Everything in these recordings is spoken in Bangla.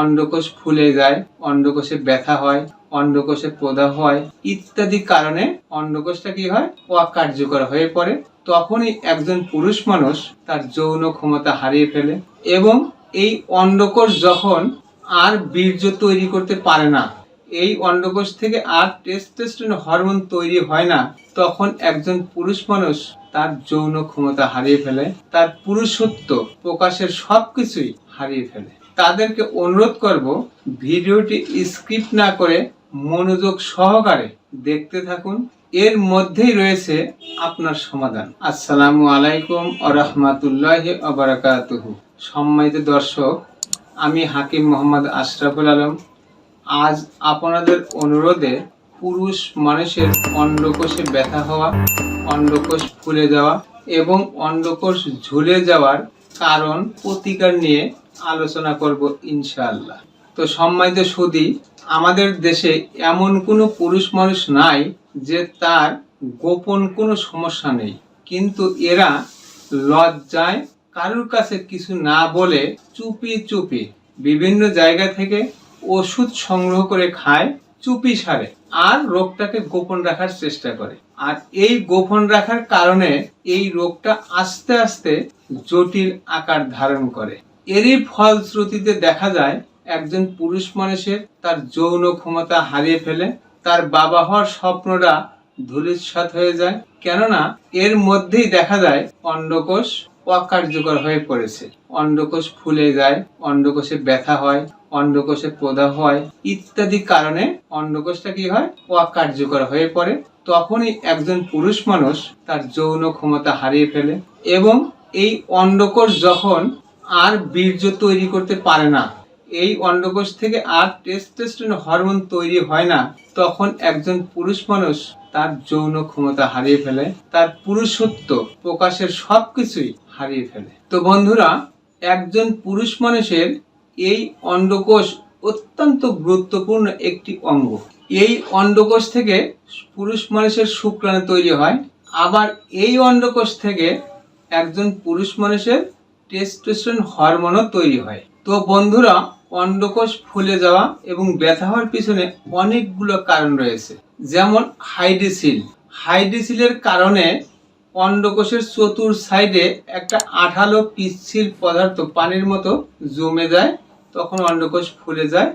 অন্ডকোষ ফুলে যায়, অন্ডকোষে ব্যথা হয়, অন্ডকোষে প্রদাহ হয় ইত্যাদি কারণে অন্ডকোষটা কি হয় ও অকার্যকর হয়ে পড়ে। তখনই একজন পুরুষ মানুষ তার যৌন ক্ষমতা হারিয়ে ফেলে এবং এই অন্ডকোষ যখন আর বীর্য তৈরি করতে পারে না, এই অন্ডকোষ থেকে আর টেস্টোস্টেরন হরমোন তৈরি হয় না, তখন একজন পুরুষ মানুষ তার যৌন ক্ষমতা হারিয়ে ফেলে, তার পুরুষত্ব প্রকাশের সবকিছুই হারিয়ে ফেলে। তাদেরকে অনুরোধ করব ভিডিওটি স্কিপ না করে মনোযোগ সহকারে দেখতে থাকুন। এর মধ্যেই রয়েছে আপনার সমাধান। আসসালামু আলাইকুম আরহামাতুল্লাহ আবরাকাতুহু সম্মানিত দর্শক, আমি হাকিম মোহাম্মদ আশরাফুল আলম। আজ আপনাদের অনুরোধে পুরুষ মানুষের অন্ডকোষে ব্যথা হওয়া অন্ডকোষ ফুলে যাওয়া এবং অন্ডকোষ ঝুলে যাওয়ার কারণ, প্রতিকার নিয়ে আলোচনা করব ইনশাআল্লাহ। তো সম্মানিত সুদী আমাদের দেশে এমন কোনো পুরুষ মানুষ নাই যে তার গোপন কোনো সমস্যা নেই। কিন্তু এরা লজ্জায় কারুর কাছে কিছু না বলে চুপি চুপি বিভিন্ন জায়গা থেকে ওষুধ সংগ্রহ করে খায়, চুপি সারে আর রোগটাকে গোপন রাখার চেষ্টা করে। আর এই গোপন রাখার কারণে এই রোগটা আস্তে আস্তে জটিল আকার ধারণ করে। এরই ফলশ্রুতিতে দেখা যায়, একজন পুরুষ মানুষের তার যৌন ক্ষমতা হারিয়ে ফেলে, তার বাবা হওয়ার স্বপ্নটা ধূলিসাৎ হয়ে যায়। কেননা, এর মধ্যেই দেখা যায়, অন্ডকোষ অকার্যকর হয়ে পড়েছে। অন্ডকোষ ফুলে যায়, অন্ডকোষে ব্যথা হয়, অন্ডকোষে প্রদাহ হয় ইত্যাদি কারণে অন্ডকোষটা কি হয়? অকার্যকর হয়ে পড়ে। তখনই একজন পুরুষ মানুষ তার যৌন ক্ষমতা হারিয়ে ফেলে এবং এই অন্ডকোষ যখন আর বীর্য তৈরি করতে পারে না। এই অন্ডকোষ থেকে আর টেস্টোস্টেরন হরমোন তৈরি হয় না, তখন একজন পুরুষ মানুষ তার যৌন ক্ষমতা হারিয়ে ফেলে, তার পুরুষত্ব প্রকাশের সবকিছুই হারিয়ে ফেলে। তো বন্ধুরা, একজন পুরুষ মানুষের এই অন্ডকোষ অত্যন্ত গুরুত্বপূর্ণ একটি অঙ্গ। এই অন্ডকোষ থেকে পুরুষ মানুষের শুক্রাণু তৈরি হয়, আবার এই অন্ডকোষ থেকে একজন পুরুষ মানুষের টেস্টোস্টেরন হরমোনও তৈরি হয়। তো বন্ধুরা, অন্ডকোষ ফুলে যাওয়া এবং ব্যথা হওয়ার পিছনে অনেকগুলো কারণ রয়েছে। যেমন হাইডিসিল হাইডিসিলের কারণে অন্ডকোষের চতুর সাইডে একটা আঠালো পিচ্ছিল পদার্থ পানির মতো জমে যায়, তখন অন্ডকোষ ফুলে যায়।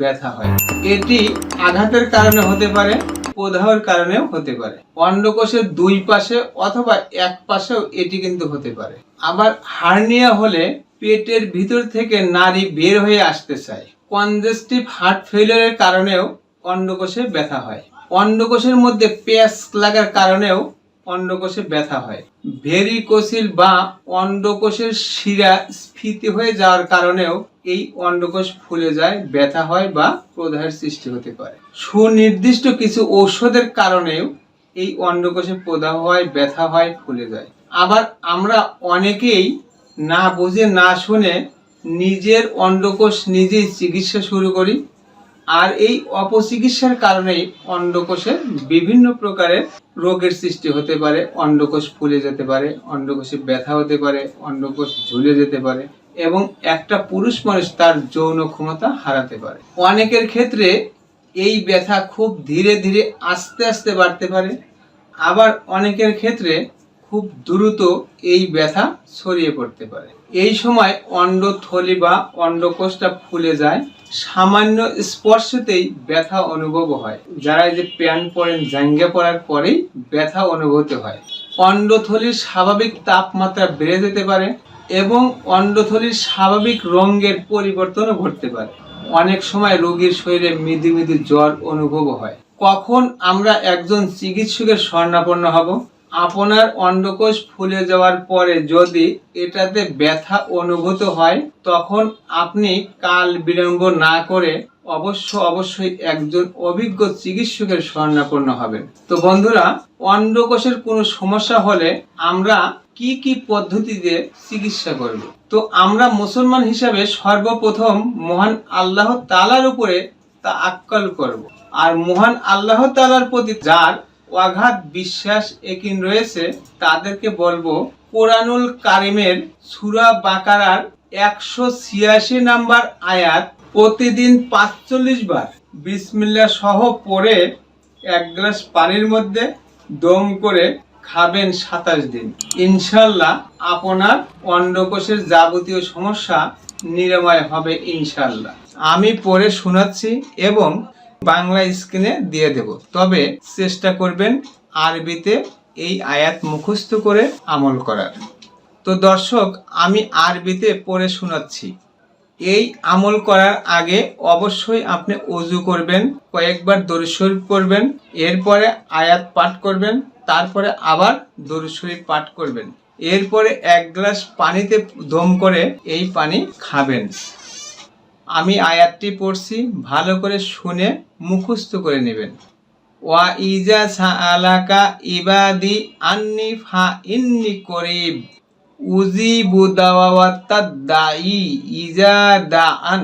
ব্যথা হয়। এটি আঘাতের কারণে হতে পারে, প্রদাহের কারণেও হতে পারে। অন্ডকোষের দুই পাশে অথবা এক পাশেও এটি কিন্তু হতে পারে। আবার হার্নিয়া হলে পেটের ভিতর থেকে নারী বের হয়ে আসতে চায়। কনজেস্টিভ হার্ট ফেলিয়ারের কারণেও অন্ডকোষে ব্যথা হয়। অন্ডকোষের মধ্যে পেঁয়াজ লাগার কারণেও অন্ডকোষে ব্যথা হয়। ভেরিকোসিল বা অন্ডকোষের শিরা স্ফীতি হয়ে যাওয়ার কারণেও এই অন্ডকোষ ফুলে যায়, ব্যথা হয় বা প্রদাহের সৃষ্টি হতে পারে। সুনির্দিষ্ট কিছু ঔষধের কারণেও এই অন্ডকোষে প্রদাহ হয়, ব্যথা হয়, ফুলে যায়। আবার আমরা অনেকেই না বুঝে, না শুনে নিজের অন্ডকোষ নিজেই চিকিৎসা শুরু করি। আর এই অপচিকিৎসার কারণেই অন্ডকোষে বিভিন্ন প্রকারের রোগের সৃষ্টি হতে পারে। অন্ডকোষ ফুলে যেতে পারে, অন্ডকোষে ব্যথা হতে পারে, অন্ডকোষ ঝুলে যেতে পারে এবং একটা পুরুষ মানুষ তার যৌন ক্ষমতা হারাতে পারে। অনেকের ক্ষেত্রে এই ব্যথা খুব ধীরে ধীরে আস্তে আস্তে বাড়তে পারে। আবার অনেকের ক্ষেত্রে খুব দ্রুত এই ব্যথা ছড়িয়ে পড়তে পারে। এই সময় অন্ডথলি বা অন্ডকোষটা ফুলে যায়। সামান্য স্পর্শতেই ব্যথা অনুভব হয়। যারা এই যে প্যান্ট পরেন জাঙ্গা পরার পরেই ব্যথা অনুভূত হয়। অন্ডথলির স্বাভাবিক তাপমাত্রা বেড়ে যেতে পারে এবং অন্ডথলির স্বাভাবিক রঙের পরিবর্তনও ঘটতে পারে। অনেক সময় রোগীর শরীরে মৃদু মৃদু জ্বর অনুভব হয়। কখন আমরা একজন চিকিৎসকের স্বর্ণাপন্ন হব? আপনার অন্ডকোষ ফুলে যাওয়ার পরে যদি এটাতে ব্যথা অনুভূত হয়, তখন আপনি কাল বিলম্ব না করে অবশ্য অবশ্যই একজন অভিজ্ঞ চিকিৎসকের স্বর্ণাপন্ন হবেন। তো বন্ধুরা, অন্ডকোষের কোনো সমস্যা হলে আমরা কি কি পদ্ধতিতে চিকিৎসা করব? তো আমরা মুসলমান হিসাবে সর্বপ্রথম মহান আল্লাহ তালার উপরে তা আক্কল করব। আর মহান আল্লাহ তালার প্রতি যার অগাধ বিশ্বাস একিন রয়েছে, তাদেরকে বলব কোরআনুল কারিমের সুরা বাকারার একশো ছিয়াশি নাম্বার আয়াত প্রতিদিন পাঁচচল্লিশ বার। বিসমিল্লা সহ পরে এক গ্লাস পানির মধ্যে দম করে খাবেন সাতাশ দিন। ইনশাল্লাহ আপনার অন্ডকোষের যাবতীয় সমস্যা নিরাময় হবে ইনশাল্লাহ। আমি পড়ে শোনাচ্ছি এবং বাংলা স্ক্রিনে দিয়ে দেব। তবে চেষ্টা করবেন আরবিতে এই আয়াত মুখস্থ করে আমল করার। তো দর্শক, আমি আরবিতে পড়ে শোনাচ্ছি। এই আমল করার আগে অবশ্যই আপনি অজু করবেন, কয়েকবার শরীফ পড়বেন, এরপরে আয়াত পাঠ করবেন, তারপরে আবার শরীফ পাঠ করবেন। এরপরে এক গ্লাস পানিতে দম করে এই পানি খাবেন। আমি আয়াতটি পড়ছি, ভালো করে শুনে মুখস্থ করে নেবেন। ওয়া ইজা সালাকা ইবাদি আন্নি ফা ইন্নি করিব। উজিবু দাওয়াতাদ দাই ইজা দা আন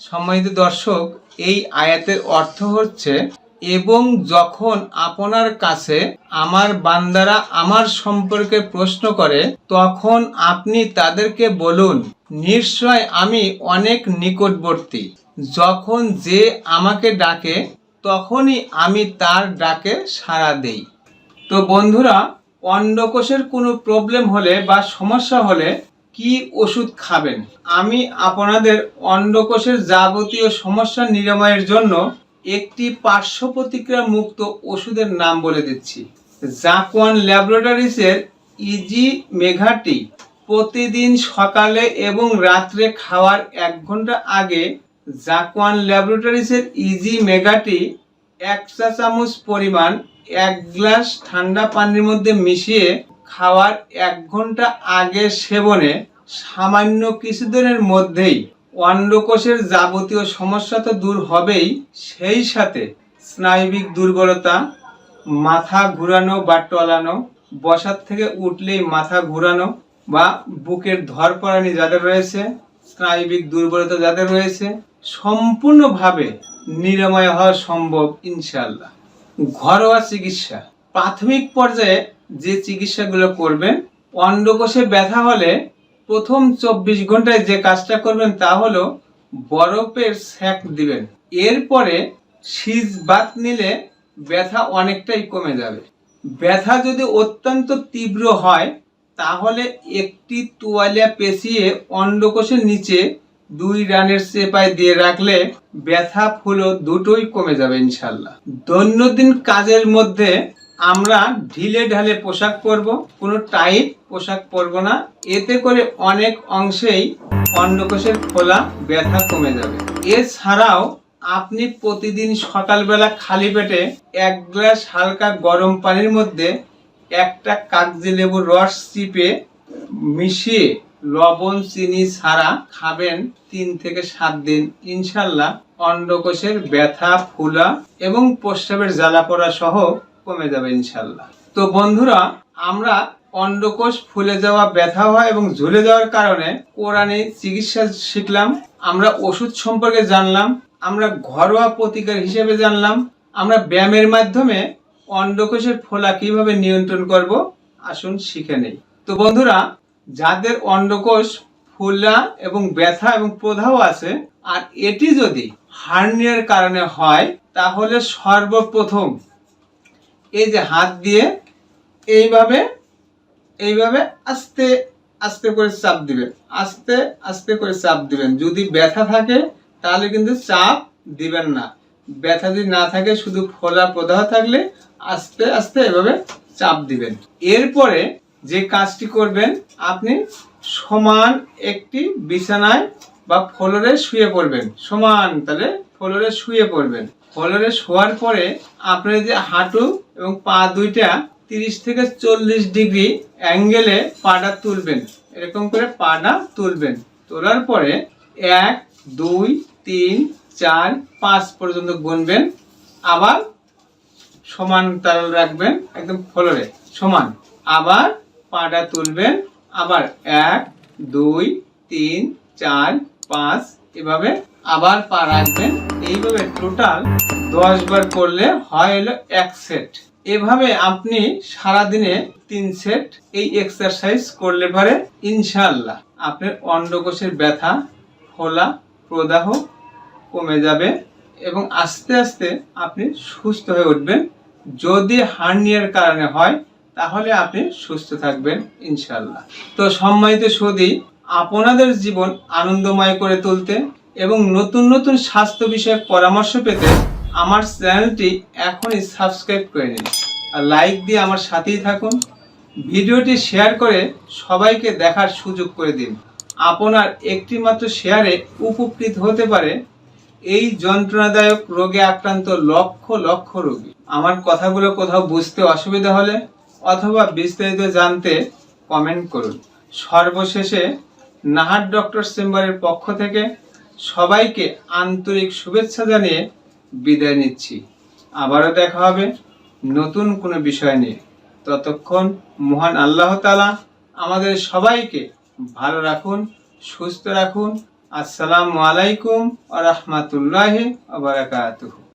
সম্মানিত দর্শক, এই আয়াতের অর্থ হচ্ছে এবং যখন আপনার কাছে আমার বান্দারা আমার সম্পর্কে প্রশ্ন করে, তখন আপনি তাদেরকে বলুন, নিশ্চয় আমি অনেক নিকটবর্তী। যখন যে আমাকে ডাকে, তখনই আমি তার ডাকে সাড়া দেই। তো বন্ধুরা, অন্ডকোষের কোনো প্রবলেম হলে বা সমস্যা হলে কি ওষুধ খাবেন? আমি আপনাদের অন্ডকোষের যাবতীয় সমস্যা নিরাময়ের জন্য একটি পার্শ্ব প্রতিক্রিয়া মুক্ত ওষুধের নাম বলে দিচ্ছি। জাকওয়ান ল্যাবরেটরিসের ইজি মেঘাটি প্রতিদিন সকালে এবং রাত্রে খাওয়ার এক ঘণ্টা আগে জাকওয়ান ল্যাবরেটরিসের ইজি মেগাটি এক চা চামচ পরিমাণ এক গ্লাস ঠান্ডা পানির মধ্যে মিশিয়ে খাওয়ার এক ঘণ্টা আগে সেবনে সামান্য কিছুদিনের মধ্যেই অন্ডকোষের যাবতীয় সমস্যা তো দূর হবেই, সেই সাথে স্নায়বিক দুর্বলতা, মাথা ঘুরানো বা টলানো, বসার থেকে উঠলেই মাথা ঘুরানো বা বুকের ধরপড়ানি যাদের রয়েছে, স্নায়বিক দুর্বলতা যাদের রয়েছে, সম্পূর্ণভাবে নিরাময় হওয়া সম্ভব ইনশাল্লাহ ঘরোয়া চিকিৎসা। প্রাথমিক পর্যায়ে যে চিকিৎসাগুলো করবেন, অন্ডকোষে ব্যথা হলে প্রথম চব্বিশ ঘন্টায় যে কাজটা করবেন তা হলো বরফের স্যাক দিবেন। এরপরে সিজ বাত নিলে ব্যথা অনেকটাই কমে যাবে। ব্যথা যদি অত্যন্ত তীব্র হয়, তাহলে একটি তোয়ালিয়া পেঁচিয়ে অন্ডকোষের নিচে দুই রানের চেপায় দিয়ে রাখলে ব্যথা ফুলো দুটোই কমে যাবে ইনশাল্লাহ। দৈনন্দিন কাজের মধ্যে আমরা ঢিলে ঢালে পোশাক পরবো, কোনো টাইট পোশাক পরবো না। এতে করে অনেক অংশেই অন্ডকোষের খোলা ব্যথা কমে যাবে। এছাড়াও আপনি প্রতিদিন সকালবেলা খালি পেটে এক গ্লাস হালকা গরম পানির মধ্যে একটা কাগজি লেবুর রস চিপে মিশিয়ে লবণ, চিনি ছাড়া খাবেন তিন থেকে সাত দিন। ইনশাল্লাহ অন্ডকোষের ব্যথা, ফুলা এবং প্রস্রাবের জ্বালা পড়া সহ কমে যাবে ইনশাল্লাহ। তো বন্ধুরা, আমরা অন্ডকোষ ফুলে যাওয়া ব্যথা হওয়া এবং ঝুলে যাওয়ার কারণে কোরআনে চিকিৎসা শিখলাম, আমরা ওষুধ সম্পর্কে জানলাম, আমরা ঘরোয়া প্রতিকার হিসেবে জানলাম, আমরা ব্যায়ামের মাধ্যমে অন্ডকোষের ফোলা কীভাবে নিয়ন্ত্রণ করব, আসুন শিখে নেই। তো বন্ধুরা, যাদের অন্ডকোষ ফুলা এবং ব্যথা এবং প্রদাহ আছে, আর এটি যদি হার্নিয়ার কারণে হয়, তাহলে সর্বপ্রথম এই যে হাত দিয়ে এইভাবে এইভাবে আস্তে আস্তে করে চাপ দিবেন। আস্তে আস্তে করে চাপ দিবেন। যদি ব্যথা থাকে, তাহলে কিন্তু চাপ দিবেন না। ব্যথা যদি না থাকে, শুধু ফোলা প্রদাহ থাকলে আস্তে আস্তে এভাবে চাপ দিবেন। এরপরে যে কাজটি করবেন, আপনি সমান একটি বিছানায় বা ফ্লোরে শুয়ে পড়বেন। সমান, তাহলে ফ্লোরে শুয়ে পড়বেন। ফ্লোরে শোয়ার পরে আপনি যে হাঁটু এবং পা দুইটা তিরিশ থেকে চল্লিশ ডিগ্রি অ্যাঙ্গেলে পাটা তুলবেন। এরকম করে পাটা তুলবেন। তোলার পরে এক, দুই, তিন, চার, পাঁচ পর্যন্ত গুনবেন। আবার সমান তাল রাখবেন একদম ফ্লোরে সমান। আবার পাটা তুলবেন। আবার এক, দুই, তিন, চার, পাঁচ এভাবে আবার পা রাখবেন। এইভাবে টোটাল দশ বার করলে হয় হলো এক সেট এভাবে আপনি সারাদিনে তিন সেট এই এক্সারসাইজ করলে পারে ইনশাল্লাহ আপনার অন্ডকোষের ব্যথা, ফোলা, প্রদাহ কমে যাবে এবং আস্তে আস্তে আপনি সুস্থ হয়ে উঠবেন। যদি হার্নিয়ার কারণে হয়, তাহলে আপনি সুস্থ থাকবেন ইনশাল্লাহ তো সম্মানিত সদি আপনাদের জীবন আনন্দময় করে তুলতে এবং নতুন নতুন স্বাস্থ্য বিষয়ক পরামর্শ পেতে আমার চ্যানেলটি এখনই সাবস্ক্রাইব করে নিন আর লাইক দিয়ে আমার সাথেই থাকুন। ভিডিওটি শেয়ার করে সবাইকে দেখার সুযোগ করে দিন। আপনার একটি মাত্র শেয়ারে উপকৃত হতে পারে এই যন্ত্রণাদায়ক রোগে আক্রান্ত লক্ষ লক্ষ রোগী। আমার কথাগুলো কোথাও বুঝতে অসুবিধা হলে অথবা বিস্তারিত জানতে কমেন্ট করুন। সর্বশেষে নাহার ডক্টর চেম্বারের পক্ষ থেকে সবাইকে আন্তরিক শুভেচ্ছা জানিয়ে বিদায় নিচ্ছি। আবারও দেখা হবে নতুন কোনো বিষয় নিয়ে। ততক্ষণ মহান আল্লাহ তালা আমাদের সবাইকে ভালো রাখুন, সুস্থ রাখুন। আসসালামু আলাইকুম আ রহমতুল্লাহ আবরাকাতুহ